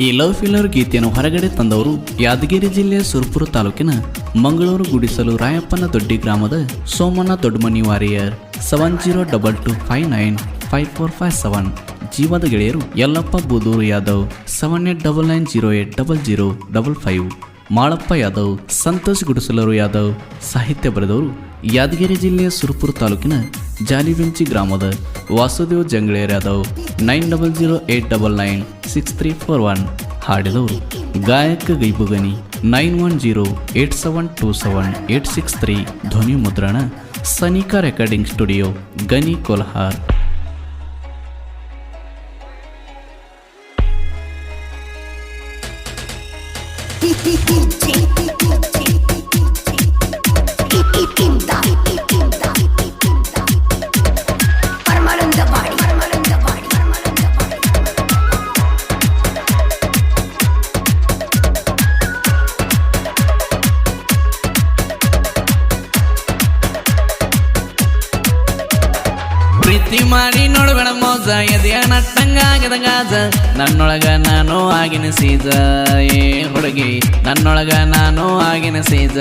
ಈ love filler ಗೀತೆಯನ್ನು ಹೊರಗಡೆ ತಂದವರು ಯಾದಗಿರಿ ಜಿಲ್ಲೆಯ ಸುರ್ಪುರ ತಾಲೂಕಿನ ಮಂಗಳೂರು ಗುಡಿಸಲು ರಾಯಪ್ಪನ ದೊಡ್ಡಿ ಗ್ರಾಮದ Somanna Doddamani warrior seven zero double two five nine five four five seven ಜೀವದ ಗೆಳೆಯರು Yallappa Budur Yadav seven eight double nine zero eight double zero double five Malappa Yadav Santosh ಗುಡಿಸಲರು Yadav. ಸಾಹಿತ್ಯ ಬರೆದವರು ಯಾದಗಿರಿ ಜಿಲ್ಲೆಯ ಸುರಪುರ ತಾಲೂಕಿನ ಜಾಲಿಬೆಂಚಿ ಗ್ರಾಮದ Vasudev Jangaler Yadav nine double zero eight double nine six three four one ಹಾಡಿದವರು ಗಾಯಕ Gaibugani nine one zero eight seven two seven eight six three ಧ್ವನಿ ಮುದ್ರಣ Sanika recording studio Ghani ಕೋಲ್ಹಾರ್ ಪ್ರೀತಿ ಮಾಡಿ ನೋಡಬೇಡ ಮೋಜ ಎದೆಯ ನಟ್ಟಂಗಾಗದ ಗಾಜ. ನನ್ನೊಳಗ ನಾನು ಆಗಿನ ಸೀಜ. ಏ ಹುಡುಗಿ, ನನ್ನೊಳಗ ನಾನು ಆಗಿನ ಸೀಜ.